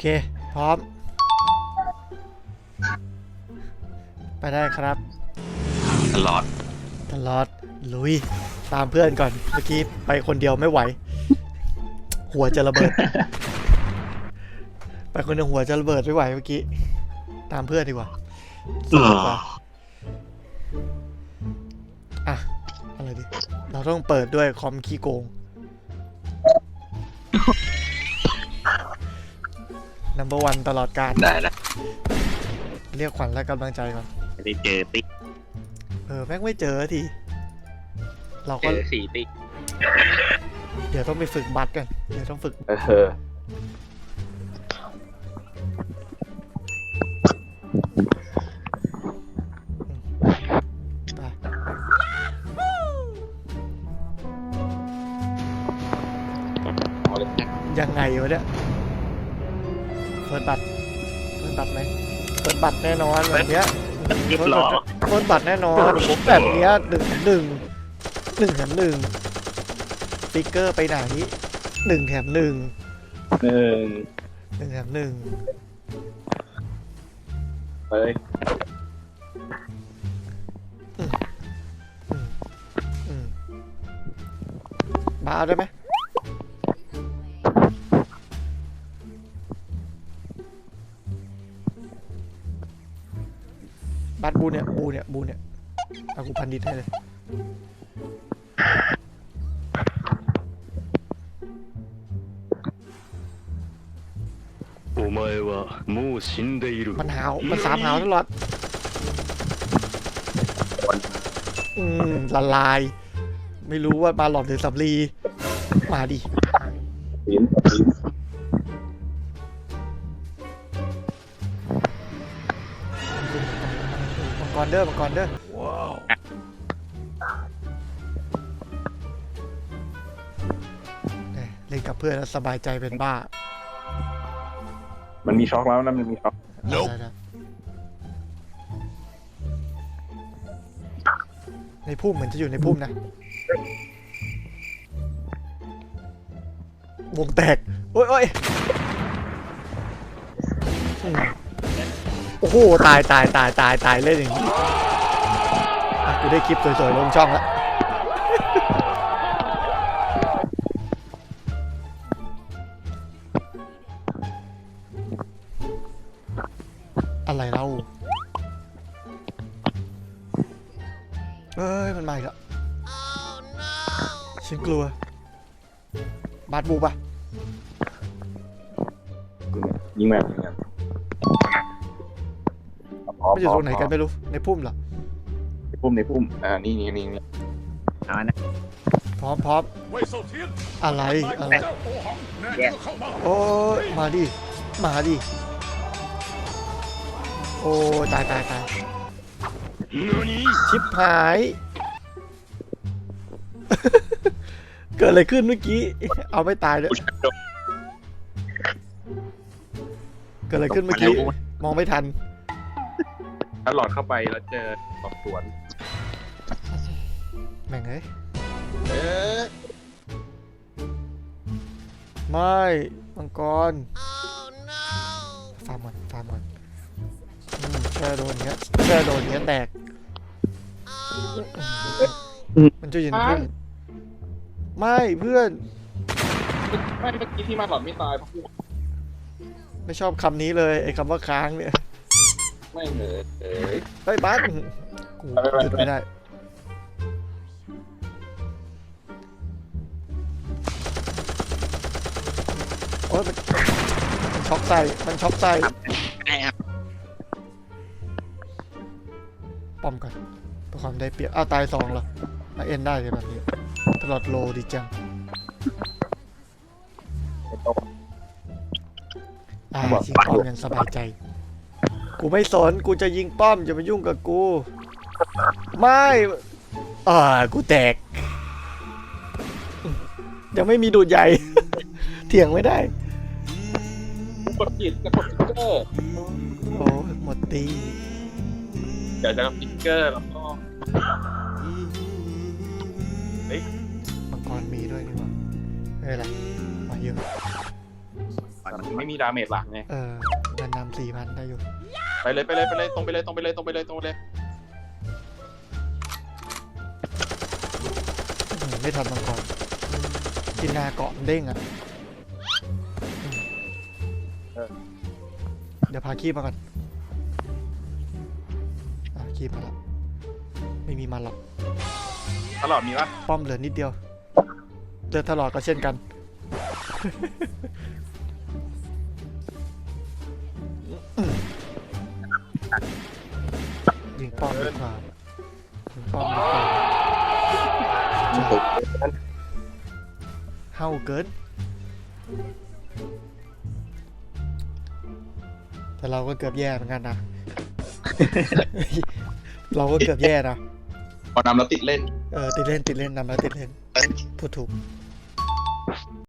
เค พร้อม ไปได้ครับ ตลอด ตลอด ลุย ตามเพื่อนก่อน เมื่อกี้ไปคนเดียวไม่ไหว หัวจะระเบิด ไปคนเดียวหัวจะระเบิดไม่ไหวเมื่อกี้ ตามเพื่อนดีกว่าสนุกกว่าอะ อะไรดีเราต้องเปิดด้วยคอมขี้โกง number one ตลอดการได้แล้วเรียกขวัญและกำลังใจก่อนไม่ได้เจอติ๊กเออแม่งไม่เจอที เราเจก็อสี่ติ๊กเดี๋ยวต้องไปฝึกบัตรกันเดี๋ยวต้องฝึกเออไปเอาเลยนะยังไงวะเนี่ย เฟิร์สบัตรเฟิร์สบัตรไหมเฟิร์สบัตรแน่นอนแบบเนี้ยเรียบร้อยเฟิร์สบัตรแน่นอนแบบเนี้ยหนึ่งหนึ่งหนึ่งแถมหนึ่งสติ๊กเกอร์ไปไหนหนึ่งแถมหนึ่งหนึ่งหนึ่งแถมหนึ่งเลยอืมมาเอาได้ไหม บัตรบูเนี่ยบูเนี่ยบูเนี่ยเอากูพันดิตให้เลย お前はもう死んでいる มันหาว มันสามหาวตลอด อืมละลาย ไม่รู้ว่ามาหลอดหรือสำลี มาดิ ลิ้นลิ้น รเด้อมังกรเด้อว้าวเอ้ยเล่นกับเพื่อนแล้วสบายใจเป็นบ้ามันมีช็อกแล้วนะมันมีช็อกเอาได้ๆในพุ่มเหมือนจะอยู่ในพุ่มนะ วงแตก โอ้ยโอ้ยอืม โอ้โหตายตายตายตายตายเล่นอย่างนี้อะกูได้คลิปสวยๆลงช่องแล้วอะไรเราเอ้ย มันมาอีกแล้วฉันกลัว บาดบูปะยิงแบบยิงแบบพร้อม ไม่อยู่ตรงไหนกันไม่รู้ในพุ่มเหรอในพุ่มในพุ่มอ่านี่นี่นี่นี่เอานะพร้อมพร้อมเว่ยเซาเทียนอะไรอะไรเจ้าโอหังแน่จริงก็เข้ามาโอ้ยมาดิมาดิโอ้ยตายตายตาย何ชิปหาย เกิดอะไรขึ้นเมื่อกี้ เอาไม่ตายเลยผู้ชายโดนเกิดอะไรขึ้นเมื่อกี้ มองไม่ทัน ถ้าหลอดเข้าไปแล้วเจอสอบสวน แม่งเอ้ยเออไม่มังกรฟาร์มมันฟาร์มมันอืมแช่โดนเงี้ยแช่โดนเงี้ยแตกมันจะยินพุ่งไม่เพื่อน ไม่เมื่อกี้ที่มาหลอดไม่ตายเพราะกูไม่ชอบคำนี้เลยไอ้คำว่าค้างเนี่ย ไม่เหนื่อยเอ้ย เฮ้ยบัสกูไปไปไป หยุดไม่ได้ โอ้ยมันมันช็อกใส่ มันช็อกใส่ไอ้ครับป้อมก่อนเพื่อความได้เปรียบอ้าวตายสองเหรอมาเอ็นได้เลยแบบนี้ ตลอดโลดีจังไม่ต้องอ่ายิงป้อมยังสบายใจ กูไม่สน กูจะยิงป้อมอย่ามายุ่งกับกู ไม่อ่ากูแตก ยังไม่มีดูดใหญ่ เถียงไม่ได้กูกดผิดจะกดสติ๊กเกอร์โอ้หมดตี เดี๋ยวจะสติ๊กเกอร์แล้วก็มังกรมีด้วยนี่หว่าไม่เป็นไรมาเยอะไปมันไม่มีดาเมจหลักไง เออ เงินนำสี่พันได้อยู่ ไปเลยไปเลยไปเลยตรงไปเลยตรงไปเลยตรงไปเลยตรงไปเลยอืมไม่ทันมังกรกินนาเกาะมันเด้งอะอืมเดี๋ยวพาคีบมาก่อนอะคีบมาแล้วไม่มีมันหรอก ตลอดมีปะป้อมเหลือนิดเดียวเลือดตลอดก็เช่นกัน ยิงป้อมดีกว่ายิงป้อมดีกว่าเฮาเกินแต่เราก็เกือบแย่เหมือนกันนะ เราก็เกือบแย่นะ พอนำแล้วติดเล่น เออติดเล่นติดเล่นนำแล้วติดเล่นพูดถูก